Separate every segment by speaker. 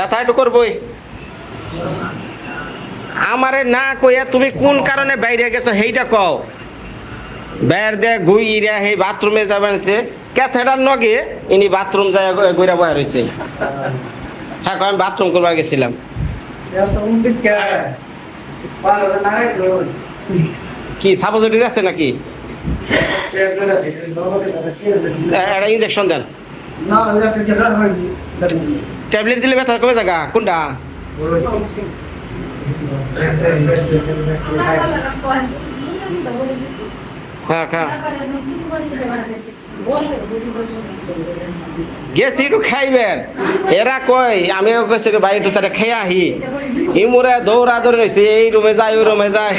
Speaker 1: ব্যথা একটু করবই। আমারে না কইয়া তুমি কোন কারণে বাইরে গেছো সেইটা কও। বের দে গুই ইরা সেই বাথরুমে যাবেন সে ক্যাথেটার নগে ইনি বাথরুম যায় গইরা বয়া রয়েছে হ্যাঁ কয় আমি বাথরুম করবার গেছিলাম। কি সাপোজিটিভ আছে নাকি? একটা ইঞ্জেকশন দেন। ট্যাবলেট দিলে ব্যথা কমে যাগা, কোনটা? হ্যাঁ হ্যাঁ গেছি একটু খাইবেন। এরা কই আমি কইছে ভাই, একটু সাথে খেয়ে আহি। ইমুরে দৌড়া দৌড়ে রয়েছে এই রুমে যায়, ওই রুমে যায়।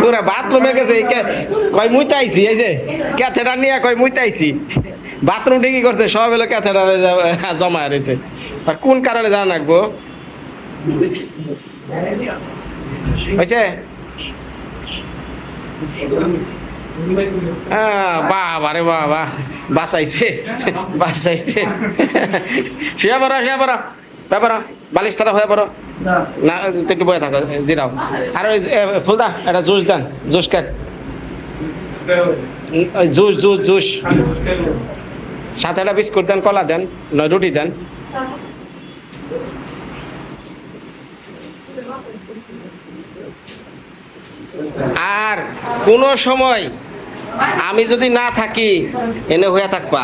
Speaker 1: পুরা বাথরুমে গেছে এই কে- কই মুইতে আইছি এই যে, ক্যাথেটার নিয়ে কই মুইতে আইছি বাথরুম ঠিকই করছে সব এলো ক্যাথেটারে জমা রয়েছে। আর কোন কারণে জানা রাখব হয়েছে? হ্যাঁ বাবা রে বাবা বাঁচাইছে বাঁচাইছে। শুয়ে পড়ো শুয়ে পড়ো শুয়ে পড়ো বালিশ তারা হয়ে পড়ো। না একটু বয়ে থাকো জিরাও আর ওই ফুলদা একটা জুস দেন juice um, juice juice juice. সাথে একটা বিস্কুট দেন, কলা দেন, নয়, রুটি দেন। আর কোনো সময় আমি যদি না থাকি, এনে হয়ে থাকবা।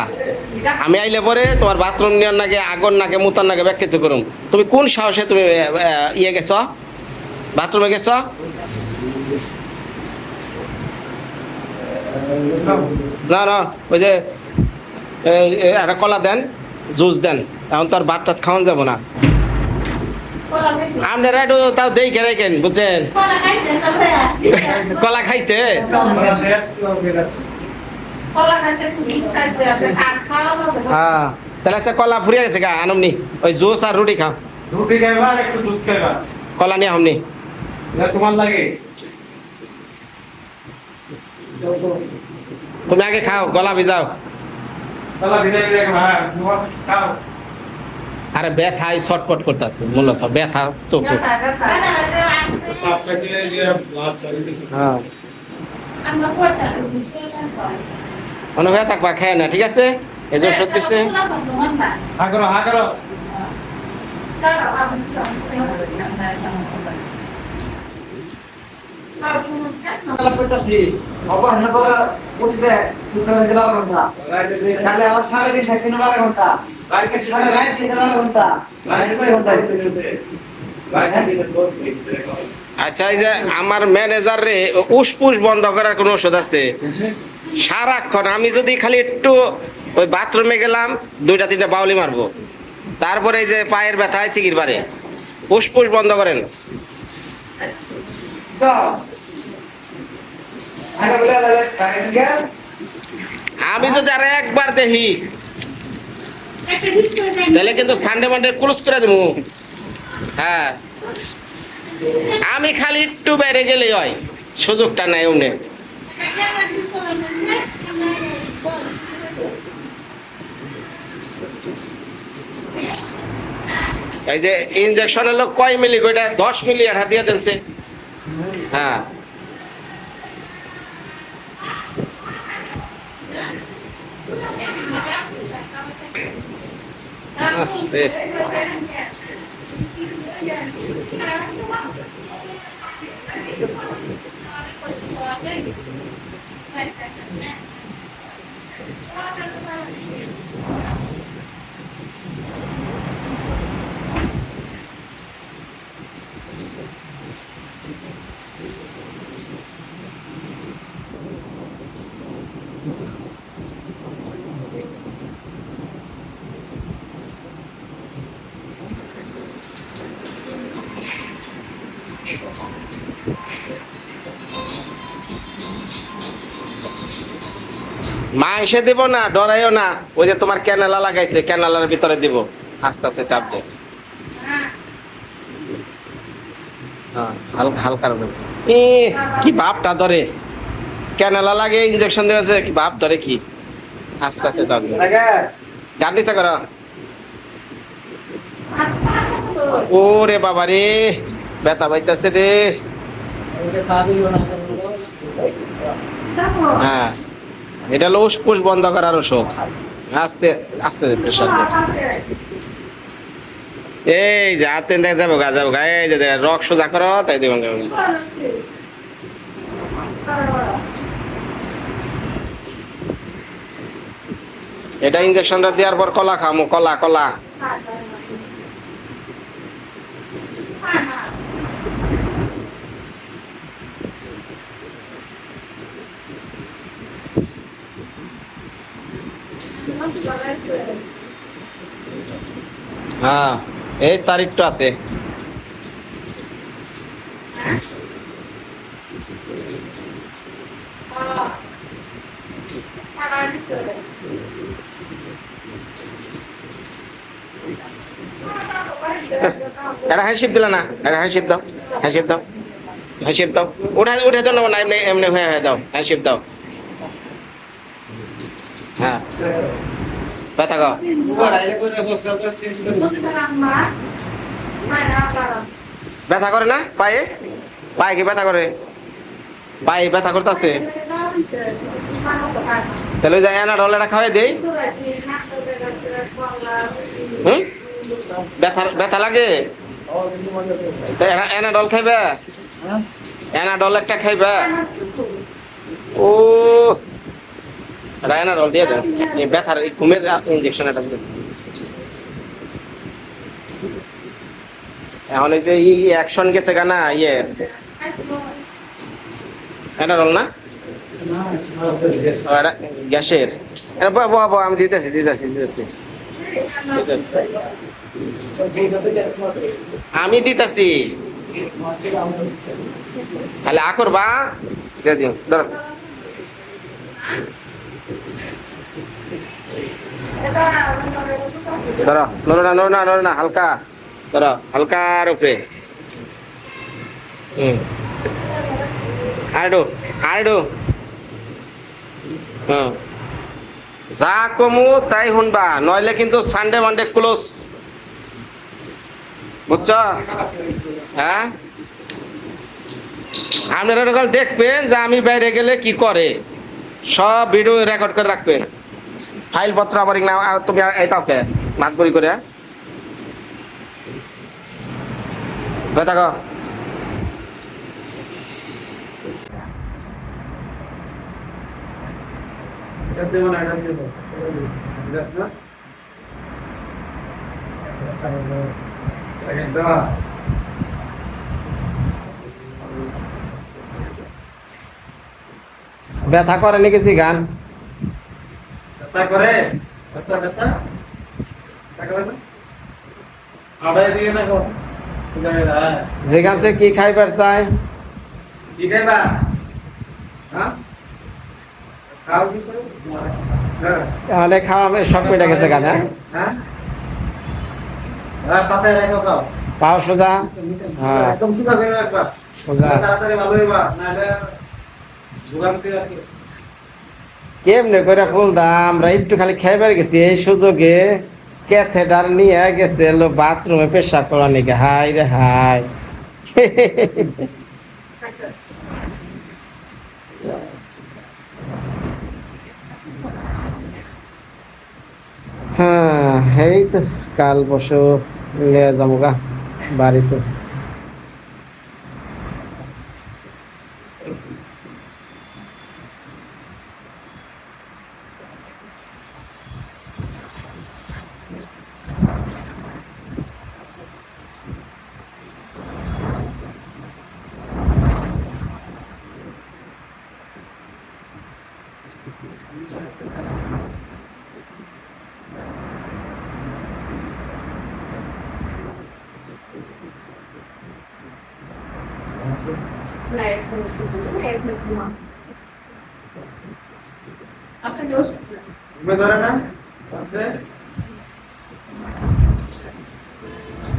Speaker 1: আমি আইলে পরে তোমার বাথরুম নেওয়ার নাগে, আগর নাগে, মুতার নাগে ব্যাক কিছু করুম। তুমি কোন সাহসে তুমি ইয়ে গেছ? বাথরুমে গেছ? না না, ওই যে একটা কলা দেন জুস দেন এখন তো আর ভাত টাত খাওয়ান যাব না। আপনারা একটু তাও দেখে রেখেন বুঝছেন? কলা খাইছে? হ্যাঁ তাহলে আচ্ছা কলা ফুরিয়ে গেছে গা আনমনি ওই জুস আর রুটি খাও।
Speaker 2: রুটি খাইবা আর একটু জুস খাইবা?
Speaker 1: কলা নিয়ে আমনি
Speaker 2: তোমার লাগে।
Speaker 1: তুমি আগে খাও গলা ভিজাও। আরে ব্যথাই ছটপট করতেছে মূলত ব্যথা তো।
Speaker 2: করিতেছে
Speaker 1: হ্যাঁ। হয়ে থাকবা খেয়ে না ঠিক আছে? এই যে ওষুধ দিছে।
Speaker 2: হা করো হা করো।
Speaker 3: তাহলে আমার সারাদিন থাকছে বারো ঘণ্টা। সারা রাত বারো ঘণ্টা। কয় ঘণ্টা
Speaker 1: আচ্ছা এই যে আমার ম্যানেজার রে উসপুস বন্ধ করার কোনো ওষুধ আছে? সারাক্ষণ আমি যদি খালি একটু ওই বাথরুমে গেলাম দুইটা তিনটা বাউলি মারবো। তারপরে এই যে পায়ের ব্যথা হয় চিকির বারে। উসপুস বন্ধ করেন। আমি যদি আর একবার দেখি, তাহলে কিন্তু সানডে মানডে ক্লোজ করে দেবো। হ্যাঁ। আমি খালি একটু বাইরে গেলে হয়, সুযোগটা নাই অমনে এই যে ইনজেকশন হলো কয় মিলি ওইটা দশ মিলি আঠা দিয়ে দেনছে। হ্যাঁ মাংসে দিব না ডরাইও না। ওই যে তোমার ক্যানেলা লাগাইছে ক্যানেলার ভিতরে দিব। আস্তে আস্তে চাপ দে। হ্যাঁ হালকা হালকার এ কি বাপটা ধরে? ক্যানেলা লাগে ইনজেকশন দিয়েছে কি বাপ ধরে কি? আস্তে আস্তে চাপ দে। গাড়ি করো। ওরে বাবা রে ব্যথা পাইতেছে রে। হ্যাঁ। এটা হলো উসপুস বন্ধ করার ওষুধ। আস্তে আস্তে প্রেশার এই যে হাতে দেখ যাব গা যাব গা। এই যে রক সোজা করো, তাই দেবেন এটা ইঞ্জেকশনটা দেওয়ার পর কলা খামো, কলা কলা। হ্যাঁ এই তারিখটা আছে। এটা হ্যাঁ দিলা না? এটা হ্যাঁ দাও হ্যাঁ দাও হ্যাঁ দাও। উঠে উঠে নেব না, এমনি এমনি হ্যাঁ হ্যাঁ দাও হ্যাঁ দাও হ্যাঁ ব্যথা গাও ব্যথা করে না? পায়ে? পায়ে কি ব্যথা করে? পায়ে ব্যথা করতেছে। তাহলে ওই যে এনাডল এটা খাওয়াই দেই। হুম? ব্যথা ব্যথা লাগে? এনাডল খাইবে? এনাডল একটা খাইবে? ও এটা এনাডল দিয়ে দেন। এই ব্যথার এই ঘুমের ইঞ্জেকশন এটা দেন। এখন এই যে ই অ্যাকশন গেছে গানা ইয়ে। এনাডল না? গ্যাসের। এটা বহ বহ, আমি দিতেছি দিতেছি। দিতেছি। আমি দিতেছি। তাহলে আ করবা? দিয়ে দিও ধরো। হুম। যা কমু, তাই শুনবা। নইলে কিন্তু সানডে মানডে ক্লোজ বুঝছ? হ্যাঁ? আপনারা দেখবেন যে আমি বাইরে গেলে কি করে। সব ভিডিও রেকর্ড করে রাখবেন। ফাইল পত্র আবার না তুমি এই তাওকে নাগবরি করে। দেখো ব্যথা করে নাকি গান?
Speaker 2: করে? ব্যথা ব্যথা? ব্যথা করে না? আড়াই দিয়ে না হ্যাঁ
Speaker 1: যেখান থেকে কি খাইবার চাই
Speaker 2: কি খাইবা? হ্যাঁ? খাও কিছু হ্যাঁ।
Speaker 1: তাহলে খাওয়া আমি সব মিটে গেছে গান হ্যাঁ?
Speaker 2: হ্যাঁ পাতায় রেখো খাও।
Speaker 1: পাও সোজা? হ্যাঁ।
Speaker 2: একদম সুন্দর করে রাখবা।
Speaker 1: সোজা।
Speaker 2: তাড়াতাড়ি ভালো হইবা। না এটা ভোগান্তি আছে
Speaker 1: কেমনে করে ফুলদাম আমরা একটু খালি খাইবার গেছি, এই সুযোগে ক্যাথেটার নিয়ে গেছে লো বাথরুমে পেশাব করা নাকি। হাই রে হাই হ্যাঁ এই তো কাল পরশু নিয়ে যাব গা বাড়িতে।
Speaker 2: ঘুমে ধরে না।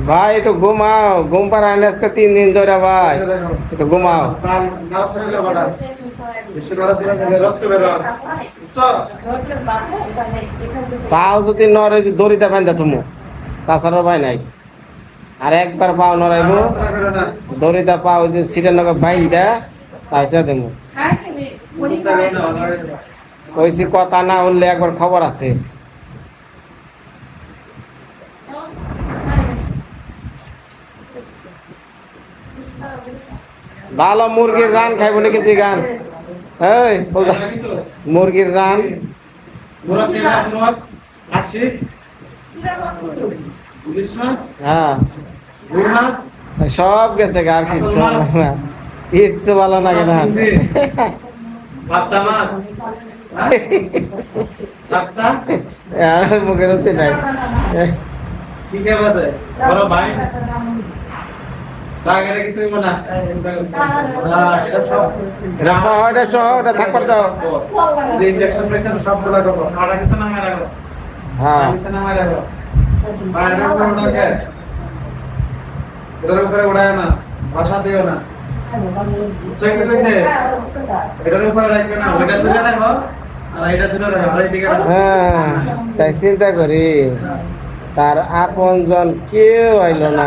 Speaker 1: ভাই একটু ঘুমাও। ঘুম পাড়ায় আজকে তিন দিন ধরে ভাই। একটু ঘুমাও। পাও যদি নরে যে দড়িতে বান্ধা তুমি চাচারও ভাই নাই। আর একবার পাও নড়াইবো। দড়িটা পাও যে সিটের নগে বাইন দা তার দেবো কইছি কথা না উঠলে একবার খবর আছে। ভালো মুরগির রান খাইব নাকি এই, বলদা, মুরগির রান।
Speaker 2: কেনা?
Speaker 1: হ্যাঁ। সব গেছে আর কিচ্ছু কিচ্ছু ভালো না মুখে রুচি নাই।
Speaker 2: কি খাবে বড় ভাই? মনে। হ্যাঁ,
Speaker 1: হ্যাঁ
Speaker 2: ভাষা দিও না। এটার উপরে রাখবে না। ওইটা তুলে রাখো।
Speaker 1: হ্যাঁ তাই চিন্তা করি। তার আপন জন কেউ আইলো না।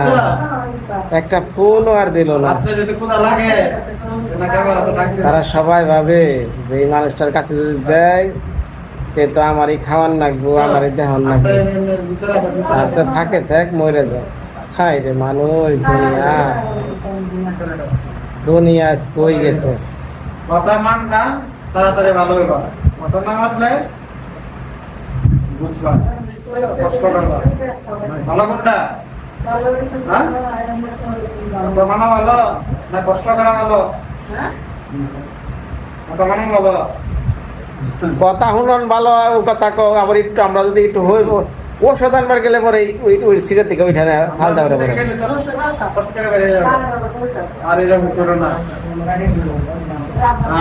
Speaker 1: একটা ফোনও আর দিল না।
Speaker 2: দিও
Speaker 1: তারা সবাই ভাবে যে এই মানুষটার কাছে যদি যাই তে তো আমারই খাওয়ান লাগবো আমারই দেহন লাগবো আর সে থাকে থাক মরে যায় খাই রে মানুষ দুনিয়া। দুনিয়া কই গেছে?
Speaker 2: কথা মান না তাড়াতাড়ি ভালো হইবা। কথা না মানলে বুঝবা কষ্ট করবা ভালো কোনটা কথা ভালো না কষ্ট করা ভালো কথা ভালো
Speaker 1: কথা শুনন ভালো কথা কও আবার একটু আমরা যদি একটু হইব ওষুধ আনবার গেলে পরে ওই ওই সিটের থেকে ওইখানে ফালতা করে পরে।
Speaker 2: আর এরকম করো না।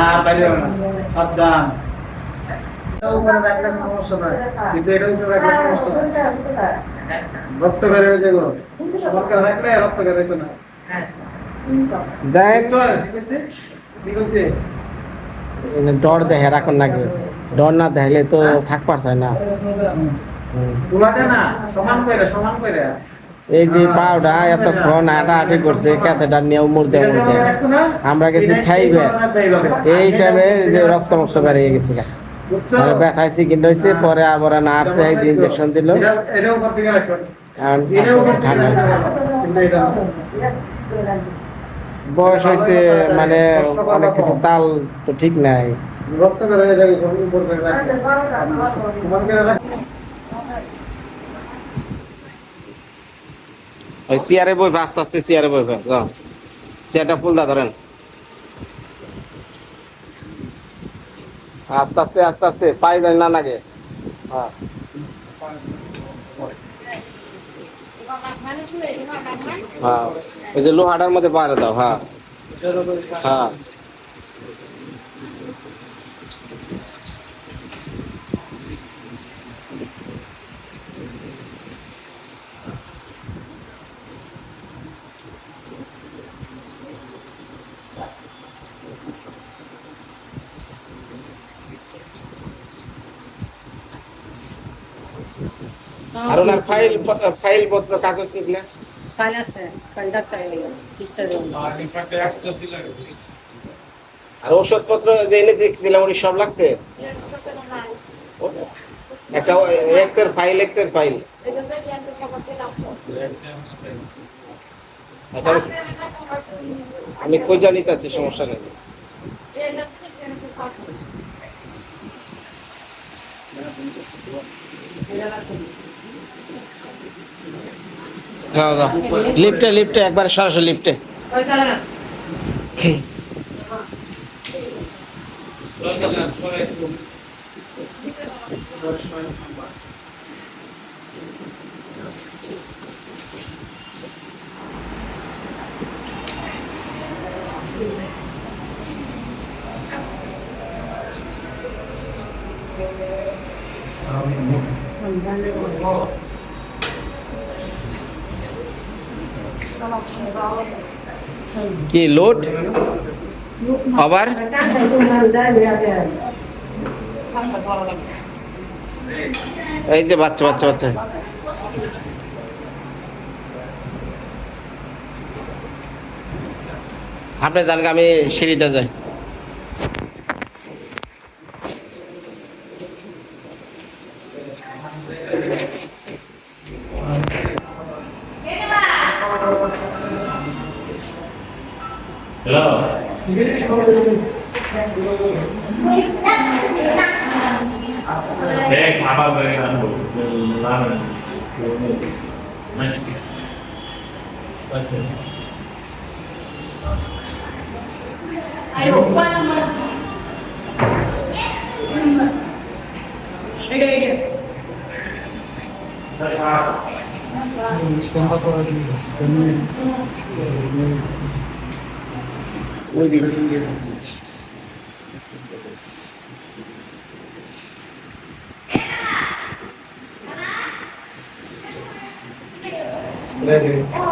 Speaker 2: আর বাইরে না। সাবধান। সমস্যা কিন্তু সমস্যা রক্ত বের হয়ে যাবে রাখলে রক্ত বের হইতো না। আছে?
Speaker 1: ডর দেখে রাখুন নাকি ডর না দেখলে তো থাকবার চায় না।
Speaker 2: না সমান করে সমান করে
Speaker 1: এই যে পাউডা এতক্ষণ আটি করছে ক্যাথেটা নিয়ে
Speaker 2: মনে রাখছো না?
Speaker 1: আমরা গেছি খাইবে। এই টাইমে যে রক্ত মক্ত বেরিয়ে গেছে? মানে ব্যথায় হয়েছে পরে আবার নার্স যে ইঞ্জেকশন দিল। ঠান্ডা হয়েছে। বয়স হয়েছে মানে অনেক কিছু তাল তো ঠিক নাই।
Speaker 2: রক্ত যাবে
Speaker 1: ওই চেয়ারে বই আস্তে আস্তে চেয়ারে বই যাও। চেয়ারটা ফুলদা ধরেন। আস্তে আস্তে আস্তে আস্তে, পায়ে যায় না লাগে। হ্যাঁ। হ্যাঁ। ওই যে লোহাটার মধ্যে পাহাড়ে দাও হ্যাঁ। হ্যাঁ। আর ওনার ফাইল ফাইল পত্র কাগজ নিকলে
Speaker 4: ফাইল আছে ফাইলটা চাই সিস্টার
Speaker 1: আর ওষুধপত্র যে এনে দেখছিলাম ওটি সব লাগছে? একটা এক্সের ফাইল এক্সের ফাইল আচ্ছা আমি- খোঁজা নিতেছি সমস্যা নেই। যাও লিফটে লিফটে একবারে সরাসরি লিফটে। কি লোড আবার? এই যে বাচ্চা বাচ্চা বাচ্চা। আপনার জানকে আমি সিঁড়িতে যাই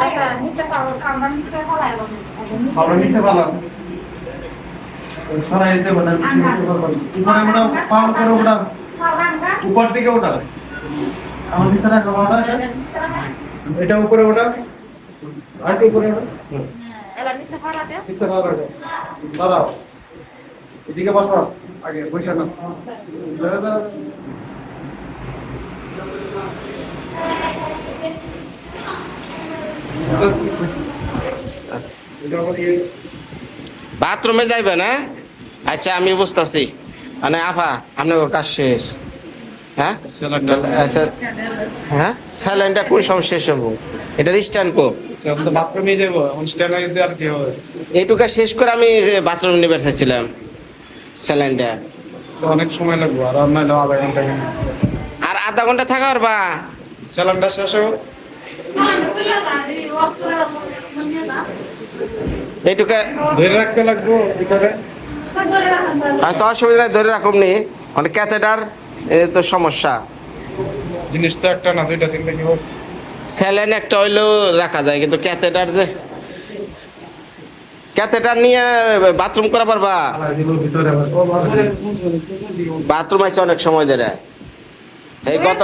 Speaker 5: আচ্ছা নিচে পাবো আমরা নিচে ফলাই বলি
Speaker 2: আমরা নিচে পালাম সরাই দিতে বলেন উপরে ওটা পাওয়ার করে ওটা উপর দিকে ওটা আমার নিচে রাখো ওটা এটা উপরে ওটা দাঁড়াও এদিকে বসো আগে বসে না দাঁড়া দাঁড়া এটা আবার ইয়ে
Speaker 1: বাথরুমে যাইবে না আচ্ছা আমি বুঝতেছি। মানে আফা আপনার কাজ শেষ। হ্যাঁ? হ্যাঁ স্যালাইনটা কোন সময় শেষ হব? এটা স্ট্যান্ড কো।
Speaker 2: বাথরুমে যাব আর কি হবে?
Speaker 1: এইটুকা শেষ করে আমি বাথরুমে নিয়ে স্যালাইনটা
Speaker 2: তো অনেক সময় লাগবে আর আধা ঘণ্টা
Speaker 1: আর আধা ঘণ্টা থাকা পারবা
Speaker 2: শেষ হোক।
Speaker 1: এইটুকা
Speaker 2: ধরে রাখতে লাগবো ভিতরে।
Speaker 1: আচ্ছা অসুবিধা নাই ধরে রাখুন নি। মানে ক্যাথেটার তো সমস্যা।
Speaker 2: জিনিস তো একটা না দুইটা তিনটা কি হোক।
Speaker 1: স্যালাইন একটা হইলেও রাখা যায় কিন্তু ক্যাথেটার যে ক্যাথেটার নিয়ে বাথরুম করা পারবা?
Speaker 2: বাথরুমে
Speaker 1: আছে অনেক সময় ধরে। এই কত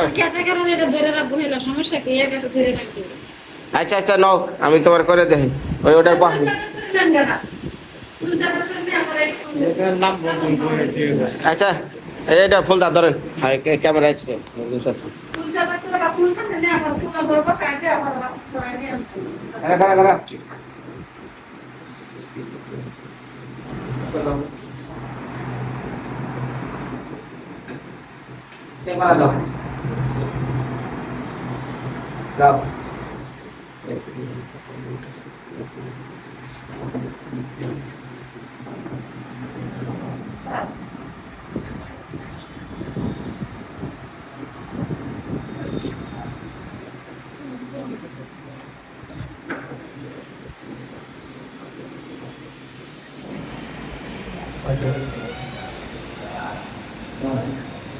Speaker 1: আচ্ছা আচ্ছা নাও আমি তোমার করে দেখি। ওই ওটার বাহ আচ্ছা এইটা ফুলদা ধরেন। ক্যামেরা দাঁড়া দাঁড়া ক্যামেরা দাও দাও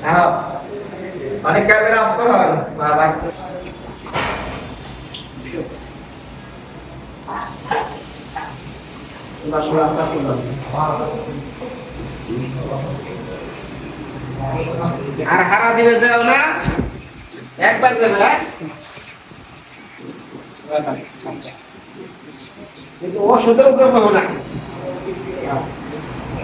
Speaker 1: হ্যাঁ অনেক ক্যামেরা অফ করো বাবা আর হারা দিনে যাও না একবার যাবে হ্যাঁ কিন্তু ওষুধের উপরে পাবো না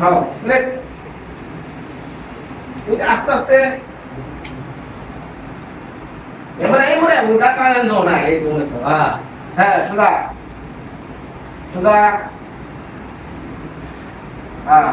Speaker 1: হ্যাঁ আস্তে আস্তে। এবারে এই মরে ওটা দাও না এই তুমি তো হ্যাঁ। হ্যাঁ সুদা সুদা হ্যাঁ।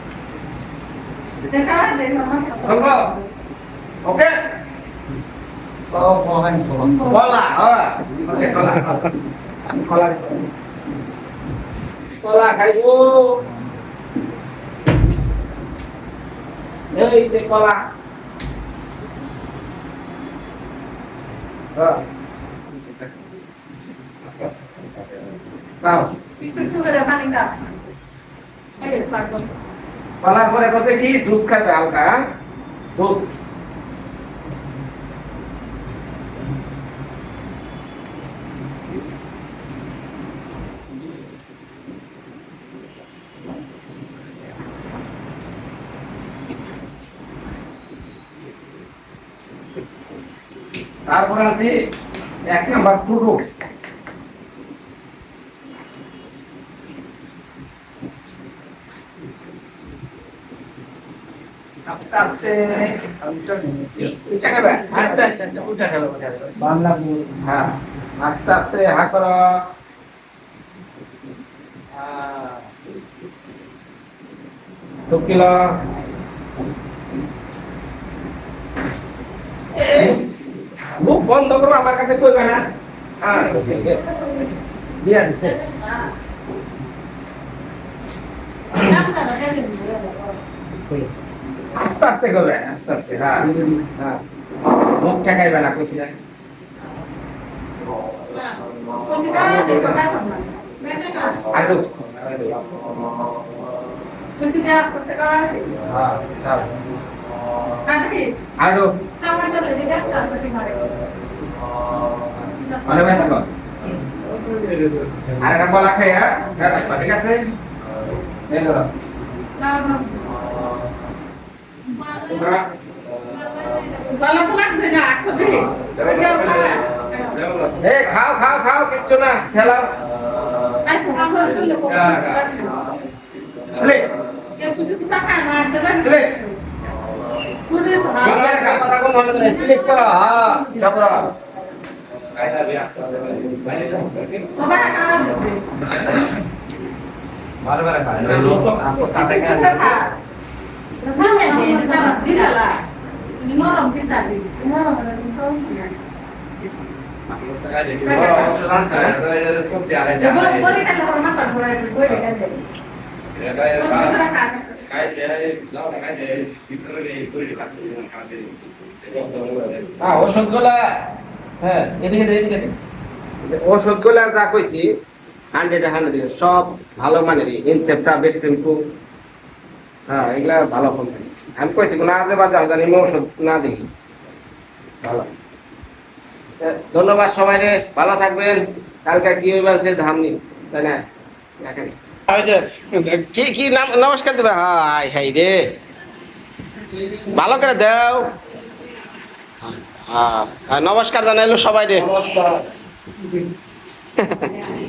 Speaker 6: আর খান না
Speaker 5: Mana aku aku udah. Enggak, enggak. Kau pada? Salah kau. Ini enggak.
Speaker 2: সুদা সুদা সুদা বালিশ
Speaker 5: Terima kasih ini tidak.
Speaker 2: এবারে সুদা দাও দাও ওকে ওকে ঠিক আছে
Speaker 5: Dekat dari mama.
Speaker 1: চলবো ওকে
Speaker 2: ও বহান বহান
Speaker 1: কলা হ্যাঁ ওকে কলা কলা কলা খাইবো এই যে কলা হ্যাঁ খাও
Speaker 5: Itu juga ada paling tak. Ayo, Pak.
Speaker 1: কলার পরে কসে কি জুস খাইবে হালকা হ্যাঁ? জুস তারপরে আছে এক নাম্বার ফুটো আস্তে আস্তে উঠে খাবে আচ্ছা আচ্ছা আস্তে আস্তে হা করো মুখ বন্ধ করো আমার কাছে কইবে না হ্যাঁ দিয়া দিছে? আস্তে আস্তে করবে আস্তে আস্তে হ্যাঁ হ্যাঁ। মুখ ঠেকাইবে না, কইছি হ্যাঁ,
Speaker 5: হ্যাঁ।
Speaker 1: মানে আর একটা গলা খাই হ্যাঁ? হ্যাঁ ঠিক আছে? এ খাও খাও খাও কিচ্ছু না খেলাও মনে হ্যাঁ তারপর
Speaker 5: Coba kan.
Speaker 6: বারবার খায়
Speaker 1: ওষুধগুলা হ্যাঁ এদিকে এদিকে ওষুধগুলা যা কইছি হান্ড্রেড হান্ড্রেড সব ভালো মানেরই ইনসেপ্টা টু হ্যাঁ এগুলা ভালো কোম্পানি আমি কইছি কোনো আজে বাজে আমি জানি ওষুধ না দেখি ভালো। ধন্যবাদ সবাই রে ভালো থাকবেন। কালকে কি হইবে সে ধাম তাই না? কি কি নাম নমস্কার দেবে? হাই হাই রে। ভালো করে দেও। হ্যাঁ হ্যাঁ, নমস্কার জানাইলো সবাই রে
Speaker 2: নমস্কার।